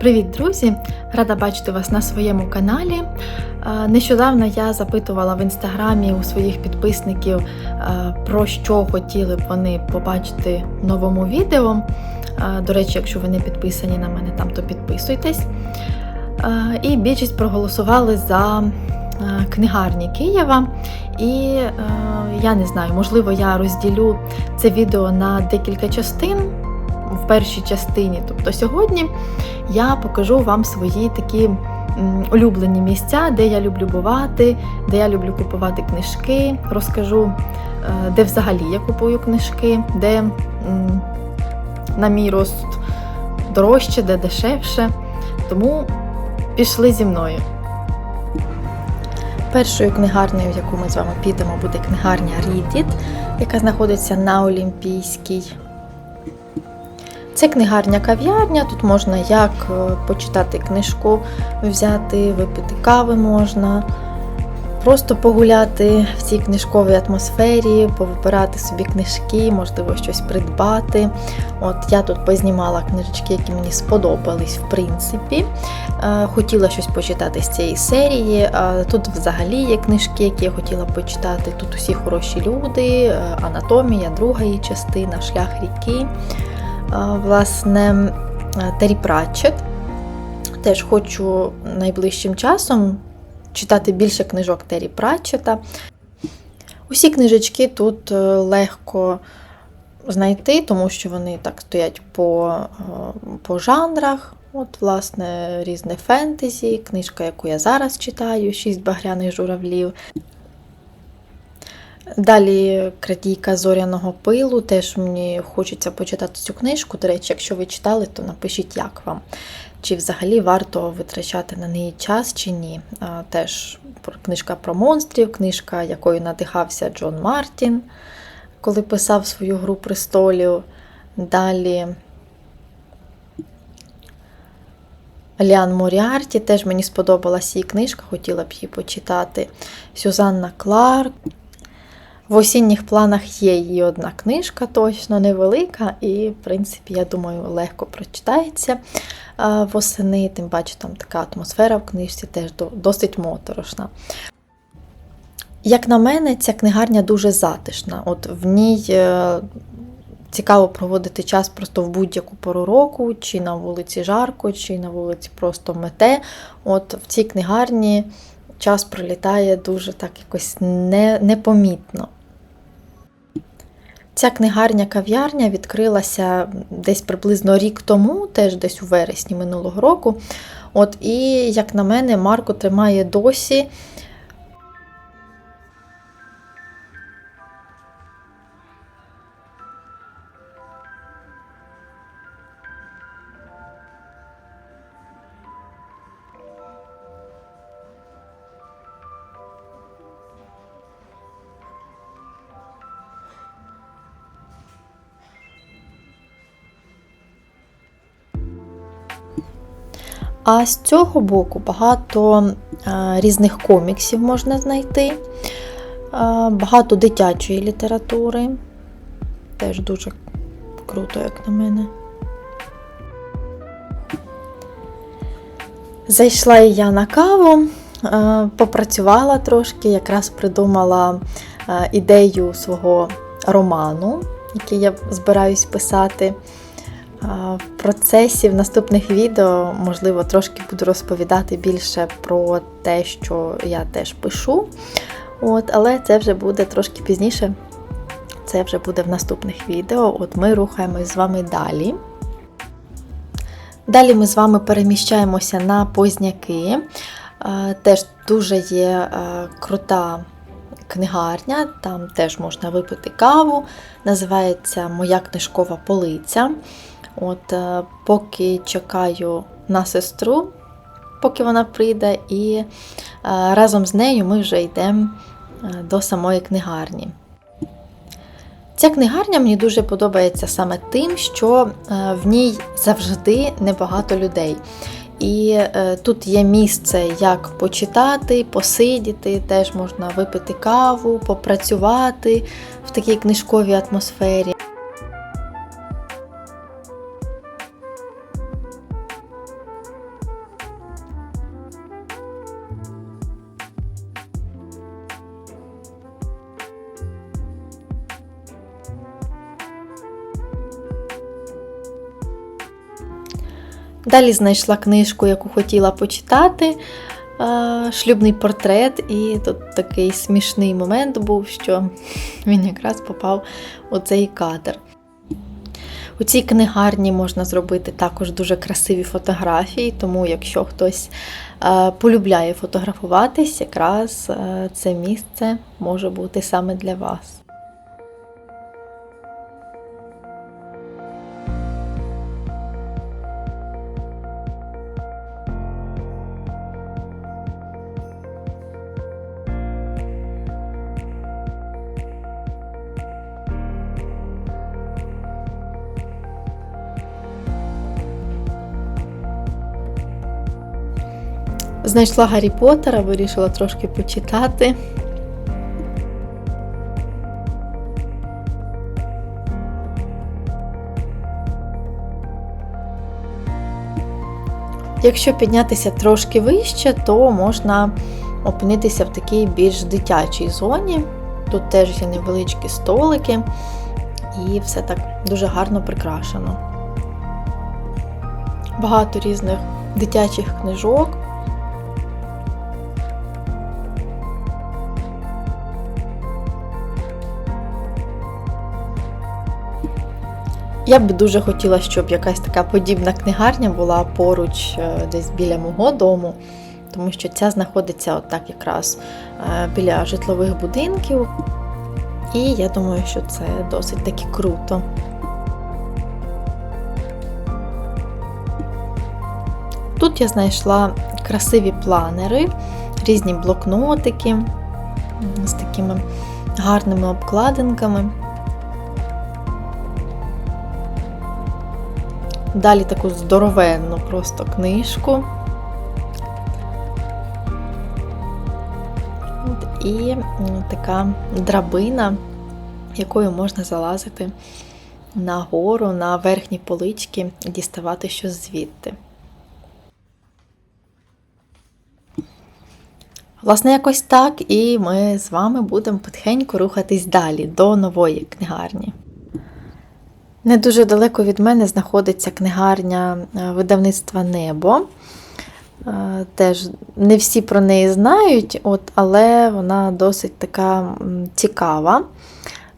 Привіт, друзі! Рада бачити вас на своєму каналі. Е, Нещодавно я запитувала в інстаграмі у своїх підписників, е, про що хотіли б вони побачити в новому відео. Е, До речі, якщо ви не підписані на мене там, то підписуйтесь. І більшість проголосували за книгарні Києва. І я не знаю, можливо, я розділю це відео на декілька частин. В першій частині, тобто сьогодні, я покажу вам свої такі улюблені місця, де я люблю бувати, де я люблю купувати книжки. Розкажу, е, де взагалі я купую книжки, де, на мій розсуд, дорожче, де дешевше. Тому пішли зі мною. Першою книгарнею, в яку ми з вами підемо, буде книгарня Reddit, яка знаходиться на Олімпійській. Це книгарня-кав'ярня, тут можна як е, почитати книжку, взяти, випити кави можна, просто погуляти в цій книжковій атмосфері, повибирати собі книжки, можливо, щось придбати. От Я тут познімала книжечки, які мені сподобались, в принципі. Е, Хотіла щось почитати з цієї серії. Тут взагалі є книжки, які я хотіла почитати. Тут усі хороші люди, е, анатомія, друга її частина, шлях ріки. Власне, Террі Пратчет. Теж хочу найближчим часом читати більше книжок Террі Пратчета. Усі книжечки тут е, легко знайти, тому що вони так стоять по, е, по жанрах. От, власне, різне фентезі, книжка, яку я зараз читаю, Шість багряних журавлів. Далі крадійка зоряного пилу. Теж мені хочеться почитати цю книжку. До речі, якщо ви читали, то напишіть, як вам. Чи взагалі варто витрачати на неї час чи ні. Теж книжка про монстрів, книжка, якою надихався Джон Мартін, коли писав свою гру престолів. Далі Ліан Моріарті, теж мені сподобалася її книжка, хотіла б її почитати. Сюзанна Кларк. В осінніх планах є її одна книжка, точно невелика, і, в принципі, я думаю, легко прочитається восени, тим паче там така атмосфера в книжці теж досить моторошна. Як на мене, ця книгарня дуже затишна. От в ній е, цікаво проводити час просто в будь-яку пору року, чи на вулиці жарко, чи на вулиці просто мете. От в цій книгарні час пролітає дуже так якось не, непомітно. Ця книгарня-кав'ярня відкрилася десь приблизно рік тому, теж десь у вересні минулого року. От, і, як на мене, Марко тримає досі. А з цього боку багато е, різних коміксів можна знайти, е, багато дитячої літератури. Теж дуже круто, як на мене. Зайшла і я на каву, е, попрацювала трошки, якраз придумала ідею свого роману, який я збираюсь писати. Процесі в наступних відео, можливо, трошки буду розповідати більше про те, що я теж пишу. От, але це вже буде трошки пізніше. Це вже буде в наступних відео. От ми рухаємось з вами далі. Далі ми з вами переміщаємося на Позняки. Е, Теж дуже є е, крута книгарня, там теж можна випити каву. Називається Моя книжкова полиця. От, е, поки чекаю на сестру, поки вона прийде, і е, разом з нею ми вже йдемо е, до самої книгарні. Ця книгарня мені дуже подобається саме тим, що в ній завжди небагато людей. І тут є місце, як почитати, посидіти, теж можна випити каву, попрацювати в такій книжковій атмосфері. Далі знайшла книжку, яку хотіла почитати. е, Шлюбний портрет, і тут такий смішний момент був, що він якраз попав у цей кадр. У цій книгарні можна зробити також дуже красиві фотографії, тому якщо хтось е, полюбляє фотографуватись, якраз е, це місце може бути саме для вас. Знайшла Гаррі Поттера, вирішила трошки почитати. Якщо піднятися трошки вище, то можна опинитися в такій більш дитячій зоні. Тут теж є невеличкі столики, і все так дуже гарно прикрашено. Багато різних дитячих книжок. Я б дуже хотіла, щоб якась така подібна книгарня була поруч е, десь біля мого дому, тому що ця знаходиться отак якраз е, біля житлових будинків. І я думаю, що це досить таки круто. Тут я знайшла красиві планери, різні блокнотики з такими гарними обкладинками. Далі таку здоровенну просто книжку. От, І така драбина, якою можна залазити на гору, на верхні полички діставати щось звідти. Власне, якось так, і ми з вами будемо потихеньку рухатись далі до нової книгарні. Не дуже далеко від мене знаходиться книгарня е, видавництва Небо. Е, теж не всі про неї знають, от, але вона досить така цікава.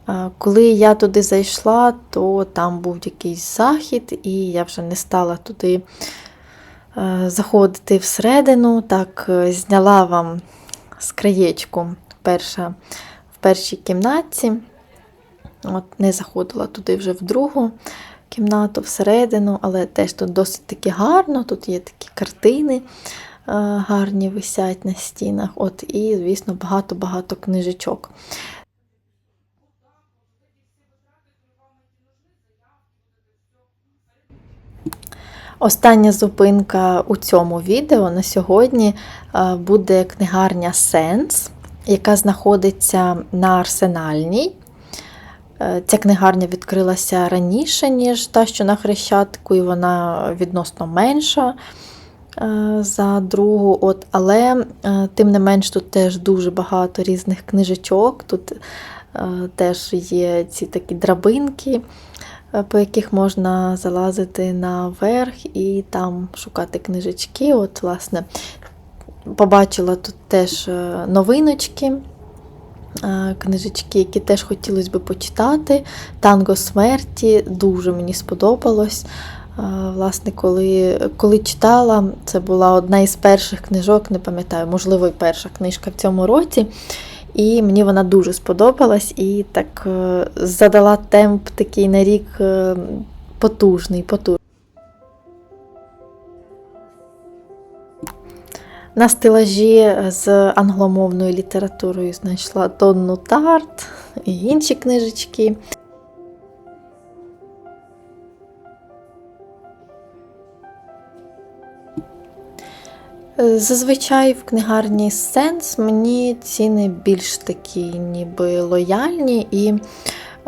Е, коли я туди зайшла, то там був якийсь захід, і я вже не стала туди заходити всередину. Так, зняла вам з краєчку перша, в першій кімнатці. От Не заходила туди вже в другу кімнату, всередину, але теж тут досить таки гарно, тут є такі картини е, гарні висять на стінах. От, І, звісно, багато-багато книжечок. Остання зупинка у цьому відео на сьогодні е, буде книгарня Сенс, яка знаходиться на Арсенальній. Е, ця книгарня відкрилася раніше, ніж та, що на Хрещатику, і вона відносно менша е, за другу. От, Але, е, тим не менш, тут теж дуже багато різних книжечок. Тут теж є ці такі драбинки, по яких можна залазити наверх і там шукати книжечки. От, власне, Побачила тут теж новиночки книжечки, які теж хотілося б почитати. Танго смерті дуже мені сподобалось. Власне, коли коли читала, це була одна із перших книжок, не пам'ятаю, можливо, і перша книжка в цьому році. І мені вона дуже сподобалась і так е, задала темп такий на рік е, потужний. потужний. На стелажі з англомовною літературою знайшла Донну Тарт і інші книжечки. Зазвичай в книгарні Сенс мені ціни більш такі, ніби лояльні, і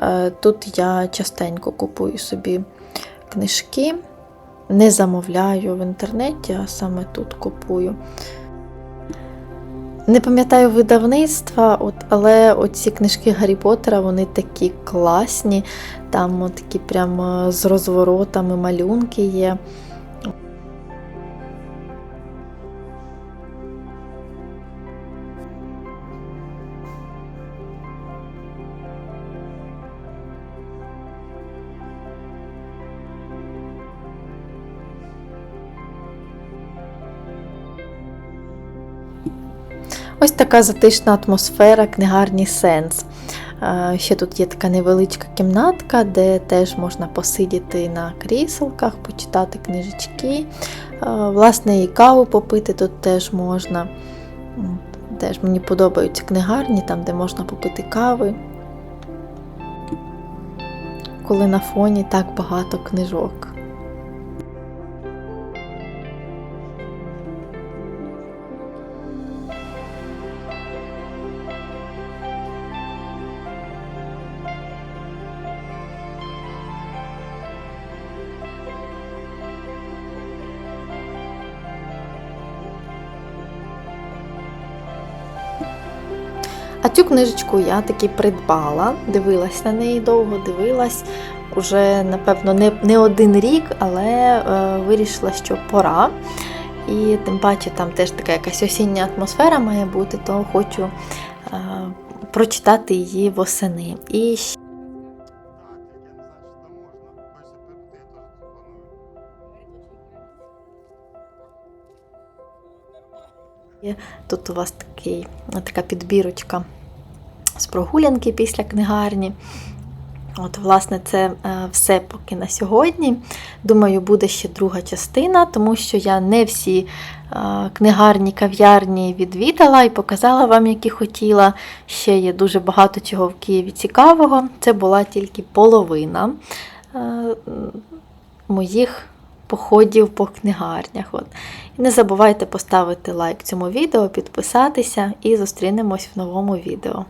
е, тут я частенько купую собі книжки. Не замовляю в інтернеті, а саме тут купую. Не пам'ятаю видавництва, от, але оці книжки Гаррі Поттера, вони такі класні, там такі прямо з розворотами малюнки є. Ось така затишна атмосфера книгарні Сенс. Е, Ще тут є така невеличка кімнатка, де теж можна посидіти на кріселках, почитати книжечки. Е, Власне, і каву попити тут теж можна. Теж мені подобаються книгарні, там, де можна попити кави. Коли на фоні так багато книжок. А цю книжечку я таки придбала, дивилась на неї довго, дивилась. Уже, напевно, не, не один рік, але е, вирішила, що пора. І тим паче там теж така якась осіння атмосфера має бути, то хочу е, прочитати її восени. І Тут у вас такий, така підбірочка з прогулянки після книгарні. От, власне, це е, все поки на сьогодні. Думаю, буде ще друга частина, тому що я не всі е, книгарні, кав'ярні відвідала і показала вам, які хотіла. Ще є дуже багато чого в Києві цікавого. Це була тільки половина е, моїх походів по книгарнях. От. І не забувайте поставити лайк цьому відео, підписатися і зустрінемось в новому відео.